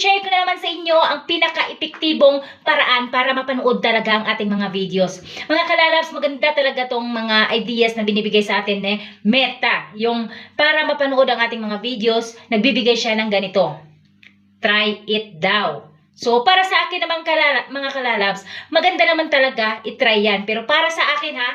i-share ko na naman sa inyo ang pinaka-epektibong paraan para mapanood talaga ang ating mga videos. Mga kalalabs, maganda talaga tong mga ideas na binibigay sa atin eh, Meta. Yung para mapanood ang ating mga videos, nagbibigay siya ng ganito. Try it daw. So, para sa akin naman kalala, mga kalalabs, maganda naman talaga itry yan. Pero para sa akin ha,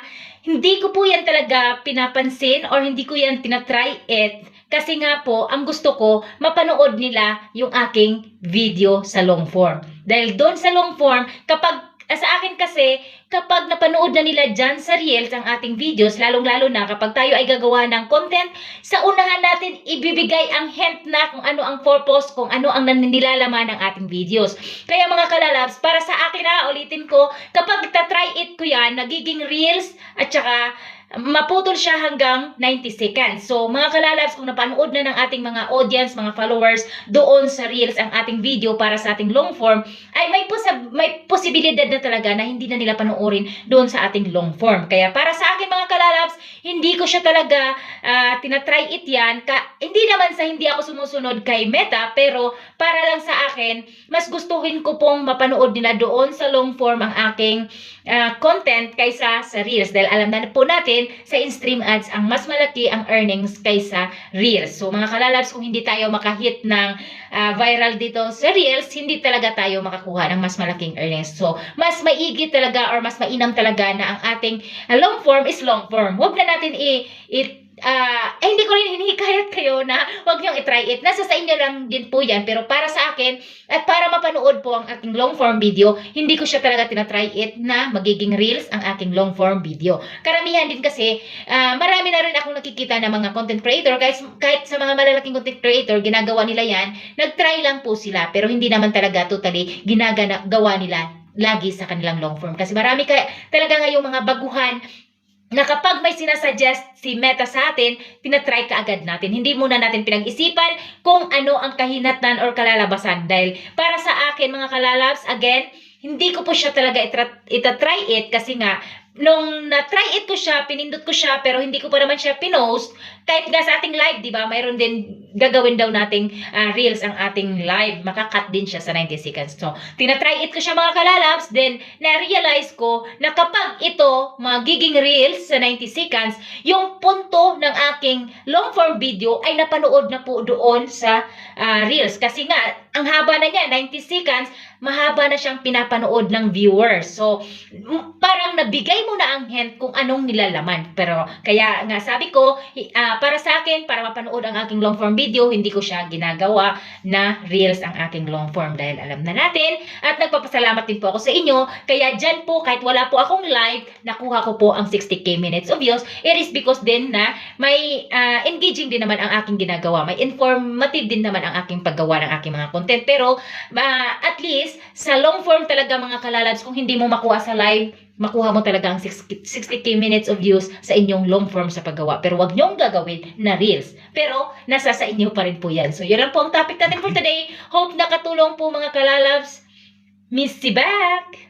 hindi ko po yan talaga pinapansin or hindi ko yan tinatry it. Kasi nga po, ang gusto ko, mapanood nila yung aking video sa long form. Dahil doon sa long form, kapag ah, sa akin kasi, kapag napanood na nila dyan sa Reels ang ating videos, lalong-lalo na kapag tayo ay gagawa ng content, sa unahan natin ibibigay ang hint na kung ano ang purpose, kung ano ang nilalaman ng ating videos. Kaya mga kalalabs, para sa akin na, ulitin ko, kapag tatry it ko yan, nagiging Reels at saka maputol siya hanggang 90 seconds. So, mga kalalabs, kung napanood na ng ating mga audience, mga followers, doon sa Reels ang ating video para sa ating long form, ay may, posab- may posibilidad na talaga na hindi na nila panoorin doon sa ating long form. Kaya para sa akin mga kalalabs, hindi ko siya talaga ah, tinatry it yan. Ka- hindi naman sa hindi ako sumusunod kay Meta, pero para lang sa akin, mas gustuhin ko pong mapanood nila doon sa long form ang aking ah, content kaysa sa Reels. Dahil alam na po natin, sa in-stream ads, ang mas malaki ang earnings kaysa Reels. So mga kalalabs, kung hindi tayo makahit ng ah, viral dito sa Reels, hindi talaga tayo makakuha ng mas malaking earnings. So, mas maigi talaga or mas mainam talaga na ang ating ah, long form is long form. Huwag na natin i, i ah, eh, hindi ko rin hinihikayat kayo na huwag niyong itry it. Nasa sa inyo lang din po yan. Pero para sa akin, at para mapanood po ang aking long form video, hindi ko siya talaga tinatry it na magiging reels ang aking long form video. Karamihan din kasi, ah, marami na rin akong nakikita na mga content creator, kahit, kahit sa mga malalaking content creator, ginagawa nila yan, nag-try lang po sila, pero hindi naman talaga totally ginagawa nila lagi sa kanilang long form. Kasi marami kaya talaga ngayong mga baguhan na kapag may sinasuggest si Meta sa atin, tinatry ka agad natin. Hindi muna natin pinag-isipan kung ano ang kahinatnan or kalalabasan. Dahil para sa akin, mga kalalabs, again, hindi ko po siya talaga itatry it kasi nga, nung na-try it ko siya, pinindot ko siya, pero hindi ko pa naman siya pinost, kahit nga sa ating live, di ba, mayroon din gagawin daw nating ah, reels ang ating live, makakat din siya sa 90 seconds. So, tinatry it ko siya mga kalalabs, then na-realize ko na kapag ito magiging reels sa 90 seconds, yung punto ng aking long form video ay napanood na po doon sa ah, reels. Kasi nga, ang haba na niya, 90 seconds, mahaba na siyang pinapanood ng viewers. So, parang nabigay mo na ang hint kung anong nilalaman. Pero, kaya nga sabi ko, ah, para sa akin, para mapanood ang aking long form video, hindi ko siya ginagawa na reels ang aking long form dahil alam na natin. At nagpapasalamat din po ako sa inyo. Kaya dyan po, kahit wala po akong live, nakuha ko po ang 60k minutes of views. It is because din na may ah, engaging din naman ang aking ginagawa. May informative din naman ang aking paggawa ng aking mga content. Pero, ah, at least, sa long form talaga mga kalalabs, kung hindi mo makuha sa live, makuha mo talaga ang 60, 60k minutes of views sa inyong long form sa paggawa. Pero wag niyong gagawin na reels. Pero, nasa sa inyo pa rin po yan. So, yun lang po ang topic natin for today. Hope nakatulong po mga kalalabs. Miss si back!